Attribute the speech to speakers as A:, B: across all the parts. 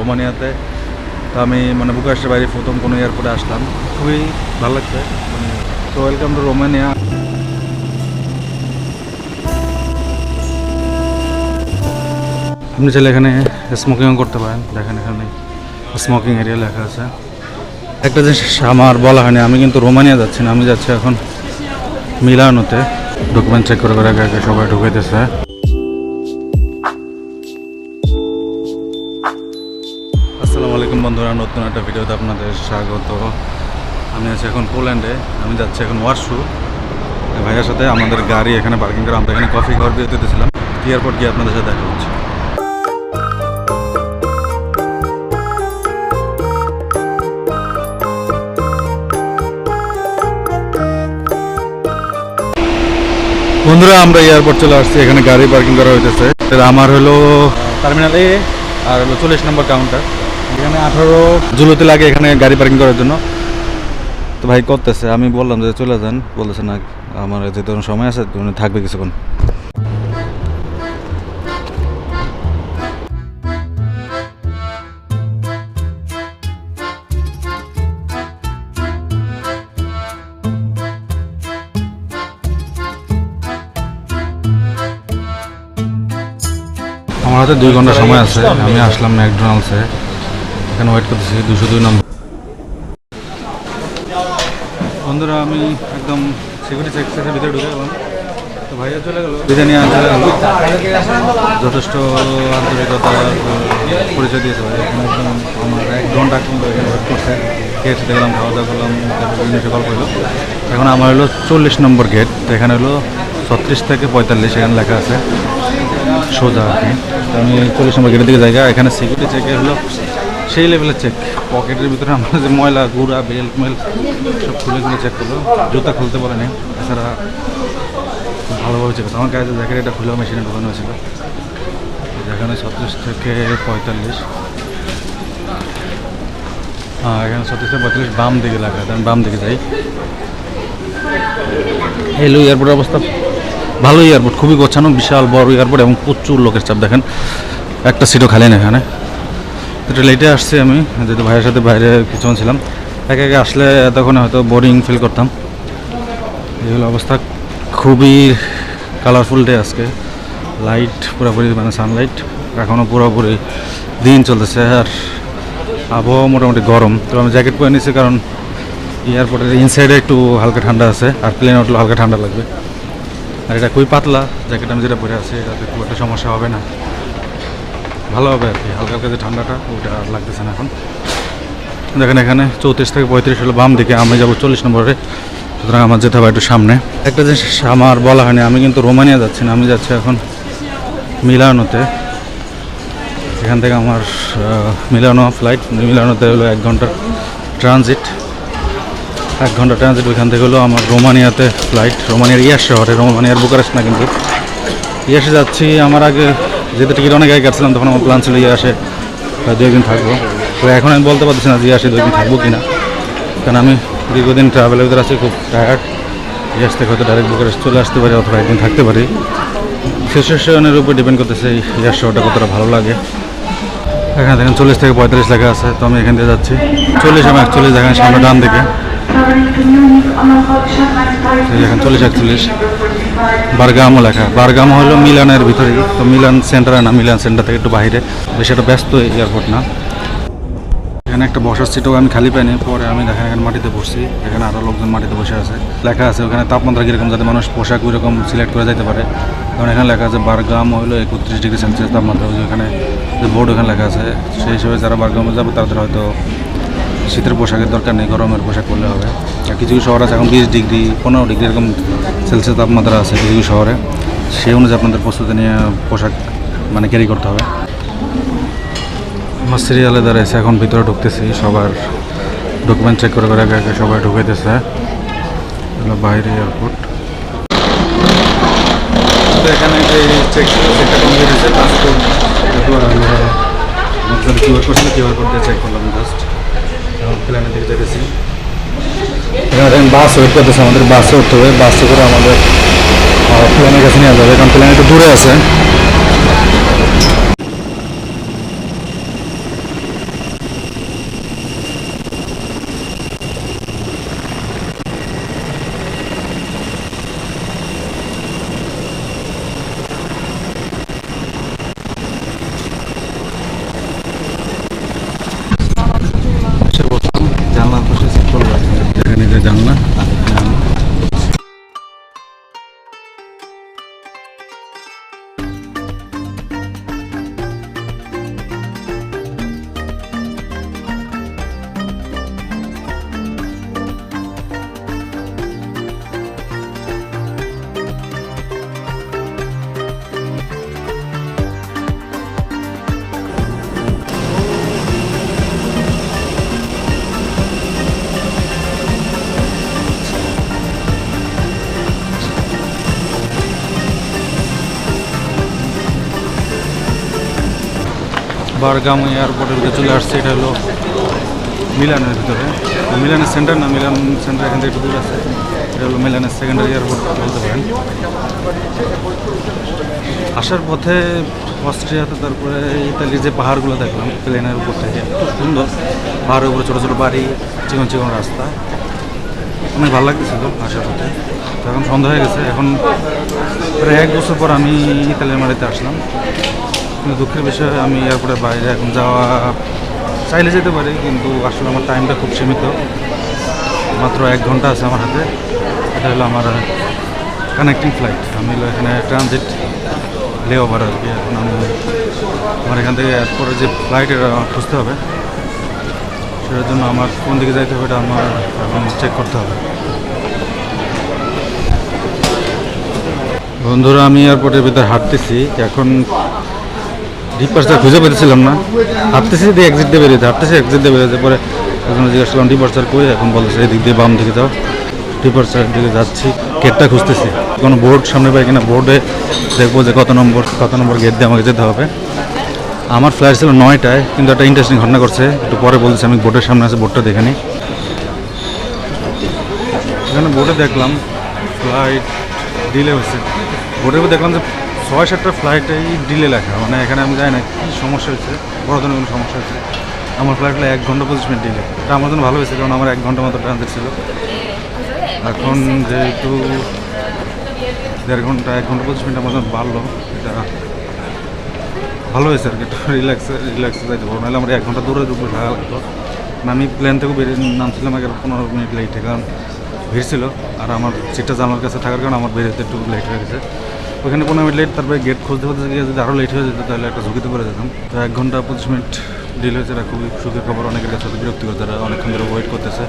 A: রোমানিয়াতে। তো আমি মানে বুকারেস্টের বাইরে প্রথম কোনো এয়ারপোর্টে আসলাম। খুবই ভালো লাগছে। মানে তো ওয়েলকাম টু রোমানিয়া। আপনি চাইলে এখানে স্মোকিংও করতে পারেন। দেখেন এখানে স্মোকিং এরিয়া লেখা আছে। একটা জিনিস আমার বলা হয়নি, আমি কিন্তু রোমানিয়া যাচ্ছি না, আমি যাচ্ছি এখন মিলানোতে। ডকুমেন্ট চেক করে করে আগে আগে সবাই ঢুকাইতেছে। বন্ধুরা নতুন একটা ভিডিওতে আপনাদের স্বাগত। আমি আছি এখন পোল্যান্ডে, আমি যাচ্ছি এখন ওয়ারশু। ভাইয়ের সাথে আমাদের গাড়ি এখানে পার্কিং করে, আমরা এখানে কফি খাওয়ার বিরতি দিয়েছিলাম এয়ারপোর্ট গিয়ে আপনাদের সাথে দেখা হচ্ছে? বন্ধুরা, আমরা এয়ারপোর্ট চলে আসছি, এখানে গাড়ি পার্কিং করা হইতেছে। আমার হলো টার্মিনাল এ আর হলো চল্লিশ নম্বর কাউন্টার আঠারো জুলোতে লাগে এখানে গাড়ি পার্কিং করার জন্য। তো ভাই করতেছে, আমি বললাম যে চলে যান, বলতেছে না, আমার যেতে সময় আছে, উনি থাকবে কিছুক্ষণ। আমার হাতে দুই ঘণ্টা সময় আছে, আমি আসলাম ম্যাকডোনাল্ডসে। এখানে ওয়েট করতেছি, দুশো দুই নম্বর বন্ধুরা, আমি একদম সিকিউরিটি সেক্টরের ভিতরে ঢুকে গেলাম। তো ভাইয়া চলে গেল। বিরিয়ানি আনতে গেল যথেষ্ট আন্তরিকতা পরিচয় দিয়েছে ভাই এখানে একদম আমার এক ঘণ্টা কিন্তু এখানে ওয়েট করছে। খেয়ে খেতে গেলাম খাওয়া দাওয়া করলাম বিভিন্ন গল্প হলো এখন আমার হলো চল্লিশ নম্বর গেট এখানে হলো ছত্রিশ থেকে পঁয়তাল্লিশ, এখানে লেখা আছে। সোজা আর কি। আমি চল্লিশ নম্বর গেটের দিকে জায়গা এখানে সিকিউরিটি চেকে হলো সেই লেভেলের চেক পকেটের ভিতরে আমরা যে ময়লা, গুঁড়া বেল্ট মেল সব খুলে খুলে চেক করল জুতা খুলতে পারেনি। এছাড়া খুব ভালোভাবে চেক আমার কাছে জ্যাকেট এটা খুলেও মেশিনে ঢোকানো হয়েছিল। যেখানে ছত্রিশ থেকে পঁয়তাল্লিশ। হ্যাঁ এখানে ছত্রিশ থেকে পঁয়তাল্লিশ বাম দিকে লাগা আমি বাম দিকে যাই। এলো এয়ারপোর্টের অবস্থা। ভালো এয়ারপোর্ট খুবই গোছানো, বিশাল বড় এয়ারপোর্ট এবং প্রচুর লোকের চাপ। দেখেন, একটা সিটও খালি না এখানে। একটু লেটে আসছি আমি, যেহেতু ভাইয়ের সাথে বাইরে কিছুক্ষণ ছিলাম। একে একে আসলে তখন হয়তো বোরিং ফিল করতাম। এগুলো অবস্থা। খুবই কালারফুল ডে আজকে। লাইট পুরোপুরি মানে সানলাইট এখনও পুরোপুরি দিন চলতেছে আর আবহাওয়া মোটামুটি গরম। তো আমি জ্যাকেট পরে নিয়েছি কারণ এয়ারপোর্টের ইনসাইডে একটু হালকা ঠান্ডা আছে আর প্লেনে উঠলে হালকা ঠান্ডা লাগবে। আর এটা খুবই পাতলা। জ্যাকেট আমি যেটা পরে আছি, এটাতে খুব একটা সমস্যা হবে না। ভালো হবে আর কি, হালকা হালকা যে ঠান্ডাটা ওটা আর লাগতেছে না এখন। দেখেন এখানে চৌত্রিশ থেকে পঁয়ত্রিশ হলো বাম দিকে, আমি যাব চল্লিশ নম্বরে। সুতরাং আমার যেতে হবে একটু সামনে। একটা জিনিস আমার বলা হয়নি, আমি কিন্তু রোমানিয়া যাচ্ছি না, আমি যাচ্ছি এখন মিলানোতে। এখান থেকে আমার মিলানো ফ্লাইট মিলানোতে হলো এক ঘণ্টার ট্রানজিট এক ঘণ্টা ট্রানজিট ওইখান থেকে হলো আমার রোমানিয়াতে ফ্লাইট রোমানিয়ার ইয়াস শহরে, রোমানিয়ার বুকারেস্ট না কিন্তু। ইয়াসে যাচ্ছি, আমার আগে যেতে টিকিট অনেক আগে কাটছিলাম, তখন আমার প্ল্যান ছিল ইয়াসে প্রায় দু একদিন থাকব। তো এখন আমি বলতে পারছি না যে ইয়াসে দু একদিন থাকব কি না কারণ আমি দীর্ঘদিন ট্রাভেলের ভিতরে আছি, খুব টায়ার্ড ইয়াস থেকে হয়তো ডাইরেক্ট বুকারেস্ট চলে আসতে পারি, অথবা একদিন থাকতে পারি। সিচুয়েশনের উপর ডিপেন্ড করতেছে এই ইয়াস শহরটা কতটা ভালো লাগে। এখানে দেখেন চল্লিশ থেকে পঁয়তাল্লিশ লেখা আছে, তো আমি এখান দিয়ে যাচ্ছি। চল্লিশ এবং একচল্লিশ দেখেন সামনে ডান দিকে। এই দেখেন চল্লিশ একচল্লিশ। বারগামও লেখা। বারগাম হলো মিলানের ভিতরে। তো মিলান সেন্টারে না, মিলান সেন্টার থেকে একটু বাইরে। বেশি একটা ব্যস্ত এয়ারপোর্ট না। এখানে একটা বসার সিটও আমি খালি পাইনি। পরে আমি দেখেন এখানে মাটিতে বসছি। এখানে আরও লোকজন মাটিতে বসে আছে। লেখা আছে, ওখানে তাপমাত্রা কীরকম যাতে মানুষ পোশাক ওইরকম সিলেক্ট করে যেতে পারে। কারণ এখানে লেখা আছে, বারগাম হলো একত্রিশ ডিগ্রি সেলসিয়াস তাপমাত্রা। এখানে যে বোর্ড ওখানে লেখা আছে। সেই হিসেবে যারা বারগামে যাবে, তাদের হয়তো শীতের পোশাকের দরকার নেই, গরমের পোশাক পরলে হবে। আর কিছু কিছু শহর আছে, এখন বিশ ডিগ্রি, পনেরো ডিগ্রি এরকম সেলসিয়াস তাপমাত্রা আছে কিছু কিছু শহরে। সেই অনুযায়ী আপনাদের প্রস্তুতি নিয়ে পোশাক মানে ক্যারি করতে হবে। আমার সিরিয়ালে দাঁড়াইছে, এখন ভিতরে ঢুকতেছি, সবার ডকুমেন্ট চেক করে করে আগে আগে সবাই ঢুকাইতেছে। বাইরে এয়ারপোর্ট এখানে যে চেক সেটা কিউআর কোড দিয়ে চেক করলাম। প্ল্যানের দিকে যেতেছি এখানে দেখেন বাস ওয়েট করতেছে আমাদের, বাসে উঠতে হবে, বাসে করে আমাদের প্ল্যানের কাছে নিয়ে যাবে, কারণ প্ল্যান একটু দূরে আছে। একটা বারগাম এয়ারপোর্টের ভিতরে চলে আসছে, এটা হলো মিলানের ভিতরে। মিলানের সেন্টার না, মিলান সেন্টার এখান থেকে একটু দূর আছে। এটা হলো মিলানের সেকেন্ডারি এয়ারপোর্ট বলতে পারেন। আসার পথে অস্ট্রিয়াতে তারপরে ইতালির যে পাহাড়গুলো দেখলাম, প্লেনের উপর থেকে, খুব সুন্দর। পাহাড়ের উপরে ছোটো ছোটো বাড়ি, চিকন চিকন রাস্তা। অনেক ভালো লাগতেছিল আসার পথে। তো এখন সন্ধ্যা হয়ে গেছে। এখন প্রায় এক বছর পর আমি ইতালির মাটিতে আসলাম। কিন্তু দুঃখের বিষয়, আমি এয়ারপোর্টের বাইরে এখন যাওয়া চাইলে যেতে পারি, কিন্তু আসলে আমার টাইমটা খুব সীমিত। মাত্র এক ঘণ্টা আছে আমার হাতে। এটা হলো আমার কানেক্টিং ফ্লাইট আমি হলো এখানে ট্রানজিট লে ওভার আর কি, এখন আমি আমার এখান থেকে এরপরে যে ফ্লাইট এটা খুঁজতে হবে, সেটার জন্য আমার কোন দিকে যাইতে হবে, এটা আমার এখন চেক করতে হবে। বন্ধুরা, আমি এয়ারপোর্টের ভিতরে হাঁটতেছি। এখন ডিপার্চার খুঁজে পেতেছিলাম না। হাঁটতেছি দিয়ে এক্সিট দিয়ে বেরিয়েছে হাঁটতেছি এক্সিট দিয়ে বেরিয়েছে পরে এখন জিজ্ঞেস করলাম ডিপার্চার কই? এখন বলতেছে, এদিক দিয়ে বাম দিকে যাও। ডিপার্চারের দিকে যাচ্ছি গেটটা খুঁজতেছি। কোনো বোর্ড সামনে পাই কিনা বোর্ডে দেখব যে কত নম্বর কত নম্বর গেট দিয়ে আমাকে যেতে হবে। আমার ফ্লাইট ছিল নয়টায়, কিন্তু একটা ইন্টারেস্টিং ঘটনা করছে একটু পরে বলতেছি, আমি বোর্ডের সামনে আছে বোর্ডটা দেখে নিই এখানে বোর্ডে দেখলাম ফ্লাইট ডিলে হয়েছে। বোর্ডের দেখলাম যে ছয় সাতটা ফ্লাইটেই ডিলে লেখা। মানে এখানে আমি জানি না কী সমস্যা হয়েছে বড় ধরনের কোনো সমস্যা হয়েছে। আমার ফ্লাইট এক ঘণ্টা পঁচিশ মিনিট ডিলে এটা আমার জন্য ভালো হয়েছে, কারণ আমার এক ঘণ্টা মতো ট্রানজিট ছিল। এখন যেহেতু দেড় ঘণ্টা, এক ঘণ্টা পঁচিশ মিনিট আমার জন্য বাড়লো, এটা ভালো হয়েছে আর কি। একটু রিল্যাক্সে রিল্যাক্সে যাইতে পারব। নাহলে আমার এক ঘণ্টা দূরে উপরে থাকা লাগতো। না আমি প্লেন থেকে বেরিয়ে নামছিলাম আগে পনেরো মিনিট লেটে কারণ ভিড় ছিল। আর আমার সিটটা জানার কাছে থাকার কারণে আমার বেরোতে একটু লেট হয়ে গেছে। ওখানে পনেরো মিনিট লেট তারপরে গেট খুঁজতে খুঁজতে গিয়ে যদি আরও লেট হয়ে যেত তাহলে একটা ঝুঁকিতে পড়ে যেতাম। তো এক ঘণ্টা পঁচিশ মিনিট ডিল হয়েছে এটা খুবই সুখের খবর অনেকের কাছে বিরক্তিকর যারা অনেকক্ষণ ধরে ওয়েট করতেছে।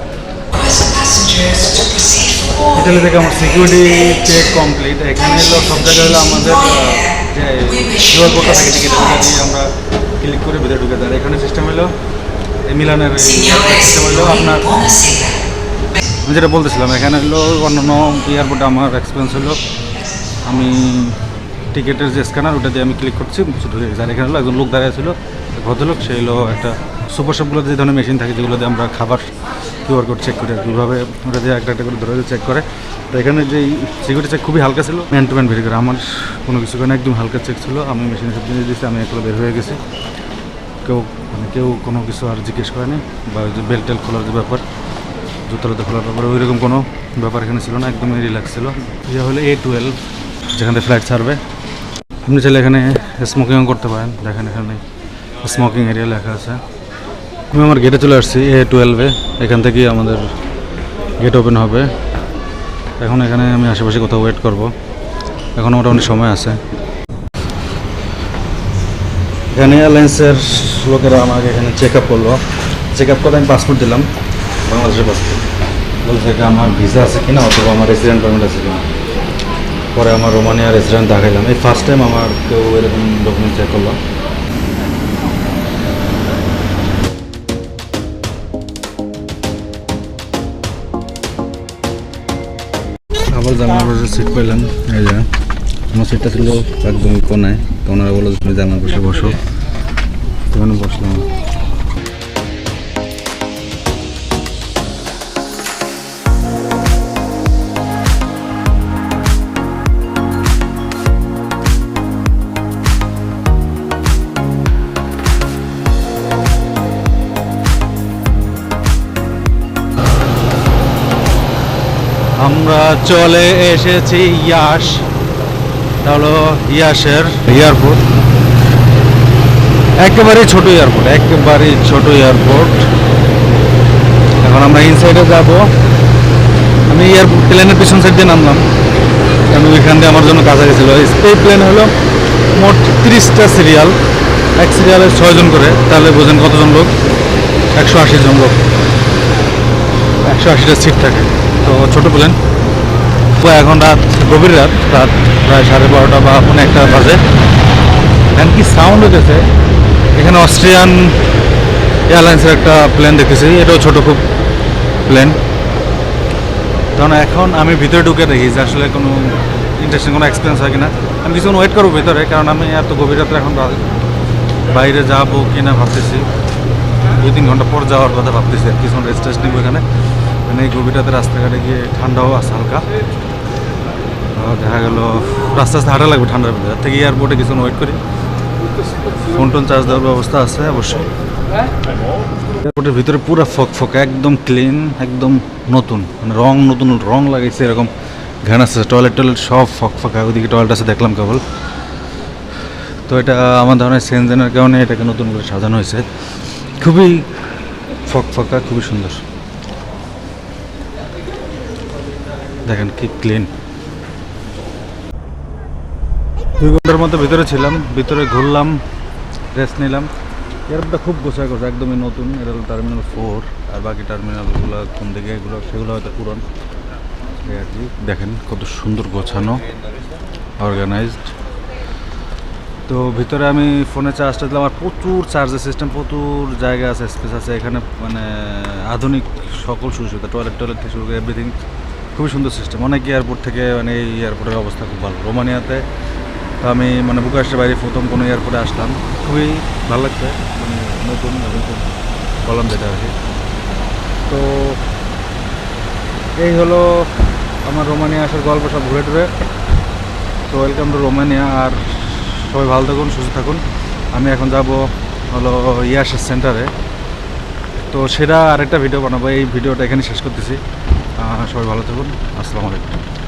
A: ইটালি থেকে আমার সিকিউরিটি চেক কমপ্লিট এখানে হলো সব জায়গায় হলো আমাদের যে কিউআর কোডটা থাকে টিকিট দিয়ে আমরা ক্লিক করে ভিতরে ঢুকে যাই। এখানে সিস্টেম হলো এই মিলানের সিস্টেম হলো আপনার আমি যেটা বলতেছিলাম এখানে হলো অন্যান্য এয়ারপোর্টে আমার এক্সপিরিয়েন্স হলো আমি টিকিটের যে স্ক্যানার, ওটা দিয়ে আমি ক্লিক করছি আর এখানে হলো একজন লোক দাঁড়িয়ে ছিল ভদ্রলোক, সে হলো একটা সুপার শপগুলোতে যে ধরনের মেশিন থাকে, যেগুলো দিয়ে আমরা খাবার কিউআর কোড চেক করি আর কীভাবে ওটা দিয়ে একটা একটা করে ধরে চেক করে। তো এখানে যে সিকিউরিটি চেক খুবই হালকা ছিল ম্যান টু ম্যান ভেরি করে। আমার কোনো কিছু কারণে একদম হালকা চেক ছিল। আমি মেশিনে সব জিনিস দিয়েছি, আমি একগুলো বের হয়ে গেছি। কেউ মানে কেউ কোনো কিছু আর জিজ্ঞেস করেনি, বা ওই যে বেল্ট টেল খোলার যে ব্যাপার জুতোলাতে খোলার ব্যাপারে ওই রকম কোনো ব্যাপার এখানে ছিল না, একদমই রিল্যাক্স ছিল। ইয়ে হলো এ টুয়েলভ যেখান থেকে ফ্লাইট ছাড়বে। আপনি চাইলে এখানে স্মোকিংও করতে পারেন, দেখেন এখানে স্মোকিং এরিয়া লেখা আছে। আমি আমার গেটে চলে আসছি এ। টুয়েলভে এখান থেকেই আমাদের গেট ওপেন হবে। এখন এখানে আমি আশেপাশে কোথাও ওয়েট করব। এখন মোটামুটি সময় আছে। এখানে এয়ারলাইন্সের লোকেরা আমাকে এখানে চেক আপ করল। চেক আপ করে আমি পাসপোর্ট দিলাম। বাংলাদেশের পাসপোর্ট বলছে আমার ভিসা আছে কিনা? অথবা আমার রেসিডেন্ট পারমিট আছে কিনা? পরে আমার রোমানিয়া রেসিডেন্ট দেখাইলাম। এই ফার্স্ট টাইম আমার কেউ এরকম ডকুমেন্ট চেক করল। আবার জানার পাশে সিট পেলাম এই যে, আমার সিটটা ছিল একদমই কোনায়। তো ওনারা বলল তুমি জানার পাশে বসো। ওখানে বসলাম। আমরা চলে এসেছি ইয়াস এটা হলো ইয়াসের এয়ারপোর্ট। একেবারে ছোট এয়ারপোর্ট একেবারে ছোট এয়ারপোর্ট। এখন আমরা ইনসাইডে যাব। আমি এয়ারপোর্ট প্লেনের পিছন সাইড দিয়ে নামলাম। আমি ওইখান দিয়ে আমার জন্য কাজা গেছিল এই প্লেন হলো মোট তিরিশটা সিরিয়াল এক সিরিয়ালে ছয়জন করে। তাহলে বোঝেন কতজন লোক? একশো আশি জন লোক। একশো আশিটা সিট থাকে। তো ছোটো প্লেন এখন রাত, গভীর রাত রাত প্রায় সাড়ে বারোটা বা পৌনে একটা বাজে। এখন কি সাউন্ড হতেছে এখানে অস্ট্রিয়ান এয়ারলাইন্সের একটা প্লেন দেখতেছি। এটাও ছোট খুব প্লেন কারণ এখন আমি ভিতরে ঢুকে দেখি যে আসলে কোনো ইন্টারেস্টিং কোনো এক্সপিরিয়েন্স হয় কিনা। আমি কিছুক্ষণ ওয়েট করব ভিতরে, কারণ আমি এত গভীর রাত্রে এখন বাইরে যাব কিনা ভাবতেছি। দুই তিন ঘণ্টা পর যাওয়ার কথা ভাবতেছি আর কিছুক্ষণ রেস্ট টেস্ট নিবো এখানে। মানে এই গভীর রাতে রাস্তাঘাটে গিয়ে ঠান্ডাও আছে হালকা। দেখা গেল, রাস্তা আস্তে হাঁটা লাগবে ঠান্ডার ভিতরে তার থেকে এয়ারপোর্টে কিছু ওয়েট করি। ফোন টোন চার্জ দেওয়ার ব্যবস্থা আছে, অবশ্যই। এয়ারপোর্টের ভিতরে পুরো ফক ফক, একদম ক্লিন একদম নতুন। মানে রং নতুন, রং লাগাইছে এরকম ঘ্যান আছে। টয়লেট টয়লেট সব ফক ফাঁকা ওইদিকে টয়লেট আছে, দেখলাম কেবল। তো এটা আমার ধরনের সেনজেনের কারণে এটাকে নতুন করে সাজানো হয়েছে। খুবই ফক ফাঁকা খুবই সুন্দর। দেখেন কি ক্লিন দুই ঘণ্টার মতো ভিতরে ছিলাম, ভিতরে ঘুরলাম রেস্ট নিলাম। এয়ারপোর্টটা খুব গোছা গোছা একদমই নতুন। এটা হলো টার্মিনাল ফোর আর বাকি টার্মিনালগুলো কোন দিকে এগুলো, সেগুলো হয়তো পুরন। আর কি, দেখেন কত সুন্দর গোছানো অর্গানাইজড তো ভিতরে আমি ফোনে চার্জটা দিলাম, আর প্রচুর চার্জের সিস্টেম প্রচুর জায়গা আছে স্পেস আছে। এখানে মানে আধুনিক সকল সুবিধা টয়লেট টয়লেট থেকে শুরু করে এভরিথিং খুবই সুন্দর সিস্টেম অনেক এয়ারপোর্ট থেকে মানে এই এয়ারপোর্টের অবস্থা খুব ভালো। রোমানিয়াতে তো আমি মানে বুকারেস্টের বাইরে প্রথম কোনো এয়ারপোর্টে আসলাম। খুবই ভালো লাগছে। মানে নতুন খুব বললাম যেটা আর কি। তো এই হলো আমার রোমানিয়া আসার গল্প, সব ঘুরে টুরে তো ওয়েলকাম টু রোমানিয়া আর সবাই ভালো থাকুন, সুস্থ থাকুন। আমি এখন যাব হলো ইয়াস সেন্টারে তো সেটা আরেকটা ভিডিও বানাবো। এই ভিডিওটা এখানে শেষ করতেছি। আহ, সবাই ভালো থাকুন। আসসালামু আলাইকুম।